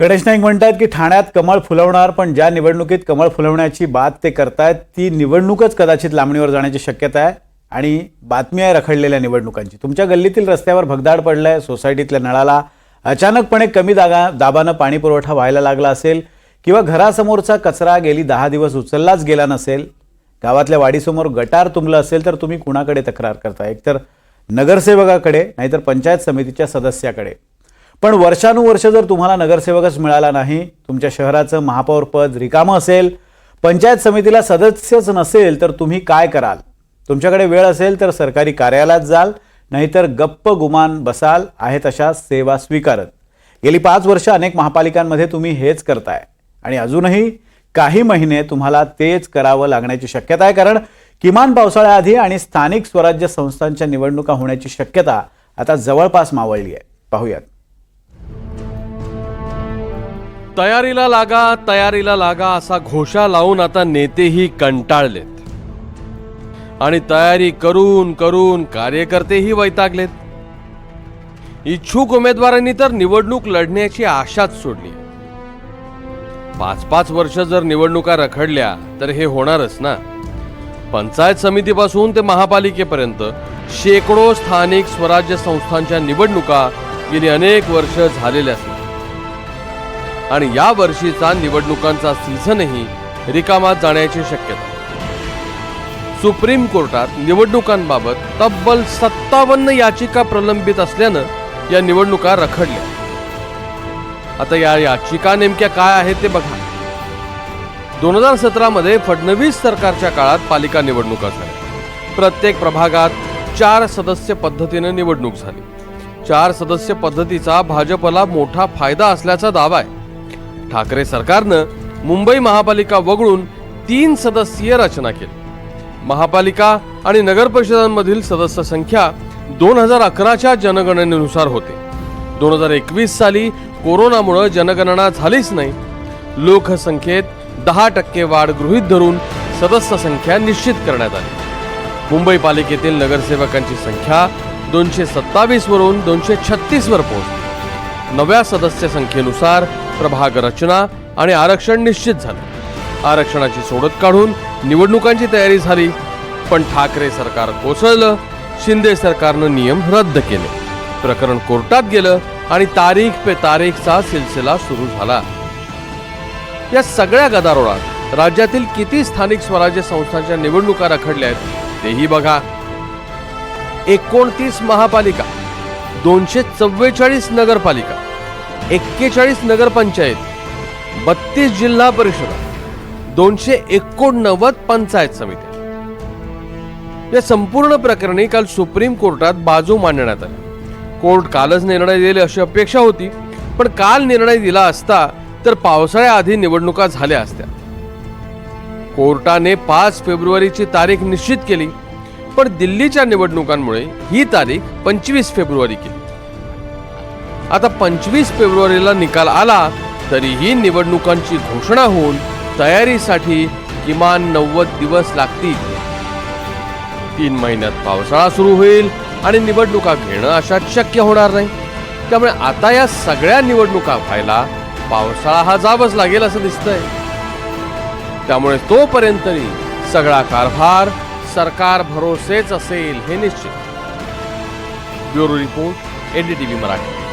गणेश नाईक म्हणतात की ठाण्यात कमळ फुलवणार पण ज्या निवडणुकीत कमळ फुलवण्याची बात ते करतायत ती निवडणूकच कदाचित लांबणीवर जाण्याची शक्यता आहे. आणि बातमी आहे रखडलेल्या निवडणुकांची. तुमच्या गल्लीतील रस्त्यावर भगदाड पडलाय सोसायटीतल्या नळाला अचानकपणे कमी दागा दाबानं पाणी पुरवठा व्हायला लागला असेल किंवा घरासमोरचा कचरा गेली दहा दिवस उचललाच गेला नसेल गावातल्या वाडीसमोर गटार तुंबलं असेल तर तुम्ही कुणाकडे तक्रार करता? एकतर नगरसेवकाकडे नाहीतर पंचायत समितीच्या सदस्याकडे. पण वर्षानुवर्ष जर तुम्हाला नगरसेवकच मिळाला नाही तुमच्या शहराचं महापौरपद रिकामं असेल पंचायत समितीला सदस्यच नसेल तर तुम्ही काय कराल? तुमच्याकडे वेळ असेल तर सरकारी कार्यालयात जाल नाहीतर गप्प गुमान बसाल आहे तशा सेवा स्वीकारत. गेली पाच वर्ष अनेक महापालिकांमध्ये तुम्ही हेच करताय. आणि अजूनही काही महिने तुम्हाला तेच करावं लागण्याची शक्यता आहे कारण किमान पावसाळ्याआधी आणि स्थानिक स्वराज्य संस्थांच्या निवडणुका होण्याची शक्यता आता जवळपास मावळली आहे. पाहूयात. तयारीला लागा तयारीला लागा असा घोषा लावून आता नेतेही कंटाळलेत. आणि तयारी करून करून कार्यकर्तेही वैतागलेत. इच्छुक उमेदवारांनी तर निवडणूक लढण्याची आशाच सोडली. पाच पाच वर्ष जर निवडणुका रखडल्या तर हे होणारच ना? पंचायत समितीपासून ते महापालिकेपर्यंत शेकडो स्थानिक स्वराज्य संस्थांच्या निवडणुका गेली अनेक वर्ष झालेल्या असतात आणि या वर्षीचा निवडणुकांचा सीझनही रिकामात जाण्याची शक्यता. सुप्रीम कोर्टात निवडणुकांबाबत तब्बल सत्तावन्न याचिका प्रलंबित असल्यानं या निवडणुका रखडल्या. आता या याचिका नेमक्या काय आहेत ते बघा. दोन हजार सतरामध्ये फडणवीस सरकारच्या काळात पालिका निवडणुका झाल्या. प्रत्येक प्रभागात चार सदस्य पद्धतीनं निवडणूक झाली. चार सदस्य पद्धतीचा भाजपला मोठा फायदा असल्याचा दावा आहे. ठाकरे सरकारनं मुंबई महापालिका वगळून तीन सदस्यीय रचना केली. महापालिका आणि नगर परिषदांमधील सदस्य संख्या दोन हजार अकराच्या जनगणनेनुसार होते. दोन हजार एकवीस साली कोरोनामुळं जनगणना झालीच नाही. लोकसंख्येत दहा टक्के वाढ गृहीत धरून सदस्य संख्या निश्चित करण्यात आली. मुंबई पालिकेतील नगरसेवकांची संख्या दोनशे सत्तावीस वरून दोनशे छत्तीस वर पोहोचली. नव्या सदस्य संख्येनुसार प्रभाग रचना आणि आरक्षण निश्चित झालं. आरक्षणाची सोडत काढून निवडणुकांची तयारी झाली. पण ठाकरे सरकार कोसळलं शिंदे सरकारनं नियम रद्द केले. प्रकरण कोर्टात गेलं आणि तारीख पे तारीखचा सिलसिला सुरू झाला. या सगळ्या गदारोळात राज्यातील किती स्थानिक स्वराज्य संस्थांच्या निवडणुका रखडल्या आहेत तेही बघा. एकोणतीस महापालिका दोनशे चव्वेचाळीस नगरपालिका एक्केचाळीस नगरपंचायत बत्तीस जिल्हा परिषदा दोनशे एकोणनव्वद पंचायत समित्या. या संपूर्ण प्रकरणी काल सुप्रीम कोर्टात बाजू मांडण्यात आली. कोर्ट कालच निर्णय देईल अशी अपेक्षा होती पण काल निर्णय दिला असता तर पावसाळ्याआधी निवडणुका झाल्या असत्या. कोर्टाने पाच फेब्रुवारीची तारीख निश्चित केली पण दिल्लीच्या निवडणुकांमुळे ही तारीख पंचवीस फेब्रुवारी केली. आता पंचवीस फेब्रुवारीला निकाल आला तरीही निवडणुकांची घोषणा होऊन तयारीसाठी किमान नव्वद दिवस लागतील. तीन महिन्यात पावसाळा सुरू होईल आणि निवडणुका घेणं अशा शक्य होणार नाही. त्यामुळे आता या सगळ्या निवडणुका व्हायला पावसाळा हा जावंच लागेल असं दिसतंय. त्यामुळे तोपर्यंत सगळा कारभार सरकार भरोसेच असेल हे निश्चित. Bureau report NDTV Marathi.